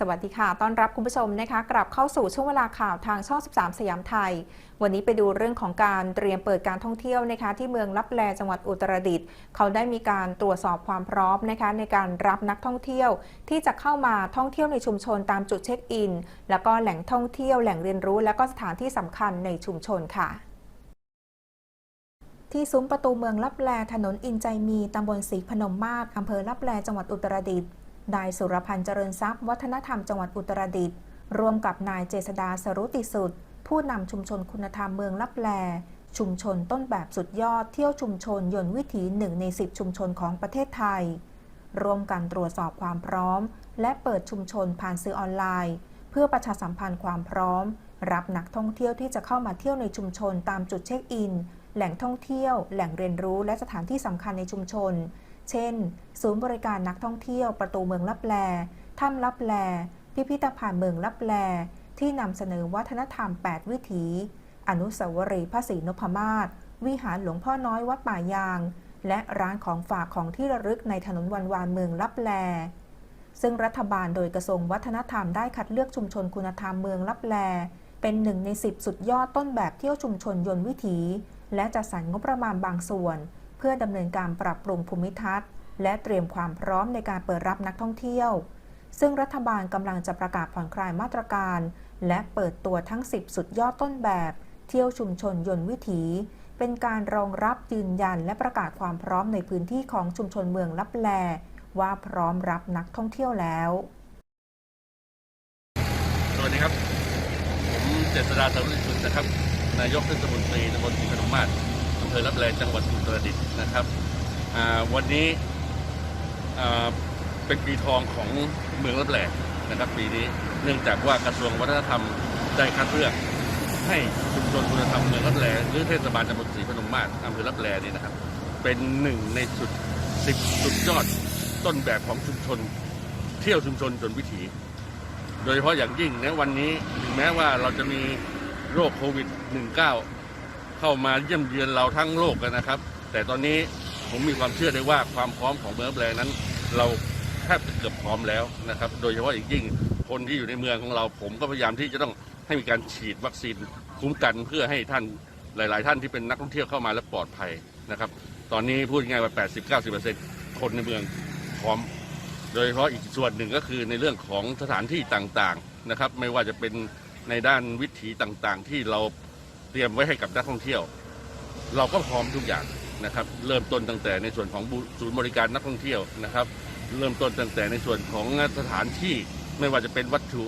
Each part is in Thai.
สวัสดีค่ะ ต้อนรับคุณผู้ชมนะคะ กลับเข้าสู่ช่วงเวลาข่าวทางช่อง 13 สยามไทย วันนี้ไปดูเรื่องของการเตรียมเปิดการท่องเที่ยวนะคะ ที่เมืองลับแลจังหวัดอุตรดิตถ์ เขาได้มีการตรวจสอบความพร้อมนะคะ ในการรับนักท่องเที่ยว ที่จะเข้ามาท่องเที่ยวในชุมชนตามจุดเช็คอิน แล้วก็แหล่งท่องเที่ยว แหล่งเรียนรู้ และก็สถานที่สำคัญในชุมชนค่ะที่ซุ้มประตูเมืองลับแลถนนอินใจมี ตำบลศรีพนมมาศอำเภอลับแล จังหวัดอุตรดิตถ์ นายสุรพันธ์เจริญทรัพย์ วัฒนธรรมจังหวัดอุตรดิตถ์ร่วมกับนายเจษดาสรุติสุด ผู้นำชุมชนคุณธรรมเมืองลับแล ชุมชนต้นแบบสุดยอดเที่ยวชุมชนยนต์วิถีหนึ่งในสิบชุมชนของประเทศไทย ร่วมกันตรวจสอบความพร้อม และเปิดชุมชนผ่านสื่อออนไลน์ เพื่อประชาสัมพันธ์ความพร้อม รับนักท่องเที่ยวที่จะเข้ามาเที่ยวในชุมชนตามจุดเช็คอิน แหล่งท่องเที่ยว แหล่งเรียนรู้และสถานที่สำคัญในชุมชน เช่น ศูนย์บริการนักท่องเที่ยวประตูเมืองลับแล ถ้ำลับแล พิพิธภัณฑ์เมืองลับแล ที่นำเสนอวัฒนธรรม 8 วิถี อนุสาวรีย์พระศรีนพมาศ วิหารหลวงพ่อน้อยวัดป่ายาง และร้านของฝากของที่ระลึกในถนนวันวานเมืองลับแล ซึ่งรัฐบาลโดยกระทรวงวัฒนธรรมได้คัดเลือกชุมชนคุณธรรมเมืองลับแล เป็นหนึ่งใน 10 สุดยอดต้นแบบเที่ยวชุมชนยนต์วิถี และจัดสรรงบประมาณบางส่วน พื่อดำเนินการปรับปรุงภูมิทัศน์ และเตรียมความพร้อมในการเปิดรับนักท่องเที่ยว ซึ่งรัฐบาลกำลังจะประกาศผ่อนคลายมาตรการ และเปิดตัวทั้ง 10 สุดยอดต้นแบบ เที่ยวชุมชนยนต์วิถี เป็นการรองรับยืนยันและประกาศความพร้อมในพื้นที่ของชุมชนเมืองลับแล ว่าพร้อมรับนักท่องเที่ยวแล้วสวัสดีครับ ผมเจษดาสารุสุนนะครับ นายกเทศมนตรีตำบลศรีขนมมาศ เภอรับแลจังหวัดอุตรดิตถ์นะครับวันนี้เป็นปีทองของเมืองรับแลนะครับปีนี้เนื่องจากว่ากระทรวงวัฒนธรรมได้คัดเลือกให้ชุมชนคุณธรรมเมืองรับแลหรือเทศบาลตำบลศรีพนมมาศอำเภอรับแลนี่นะครับ เป็นหนึ่งในสุดสิบสุดยอดต้นแบบของชุมชน เที่ยวชุมชนจนวิถี โดยเฉพาะอย่างยิ่งในวันนี้ถึงแม้ว่าเราจะมีโรคโควิด -19 เข้ามาเยี่ยมเยือนเราทั้งโลกกันนะครับ แต่ตอนนี้ผมมีความเชื่อได้ว่าความพร้อมของเมืองรับแลนั้น เราแทบจะเกือบพร้อมแล้วนะครับ โดยเฉพาะอย่างยิ่งคนที่อยู่ในเมืองของเรา ผมก็พยายามที่จะต้องให้มีการฉีดวัคซีนคุ้มกันเพื่อให้ท่านหลาย ๆ ท่านที่เป็นนักท่องเที่ยวเข้ามาและปลอดภัยนะครับ ตอนนี้พูดง่ายว่า 80-90%คนในเมืองพร้อม โดยเฉพาะอีกส่วนหนึ่งก็คือในเรื่องของสถานที่ต่าง ๆ นะครับ ไม่ว่าจะเป็นในด้านวิถีต่าง ๆ ที่เรา เตรียมไว้ให้กับนักท่องเที่ยว เราก็พร้อมทุกอย่างนะครับ เริ่มต้นตั้งแต่ในส่วนของศูนย์บริการนักท่องเที่ยวนะครับ เริ่มต้นตั้งแต่ในส่วนของสถานที่ไม่ว่าจะเป็นวัตถุ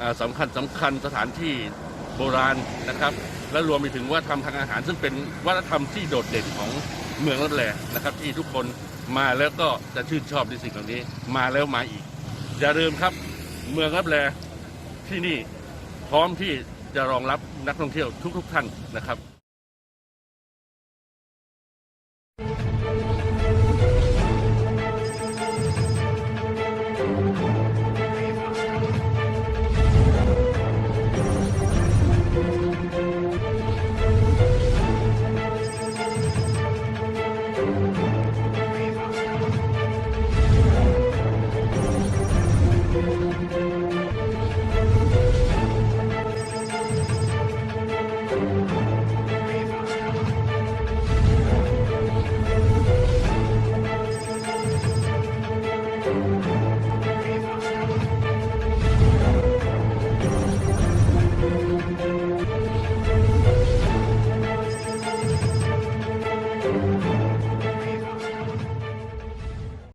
อ่าสำคัญสำคัญสถานที่โบราณนะครับ และรวมไปถึงวัฒนธรรมทางอาหาร ซึ่งเป็นวัฒนธรรมที่โดดเด่นของเมืองรับแลนะครับ ที่ทุกคนมาแล้วก็จะชื่นชอบในสิ่งเหล่านี้ มาแล้วมาอีก อย่าลืมครับ เมืองรับแลที่นี่พร้อมที่ จะรองรับนักท่องเที่ยวทุกๆท่านนะครับ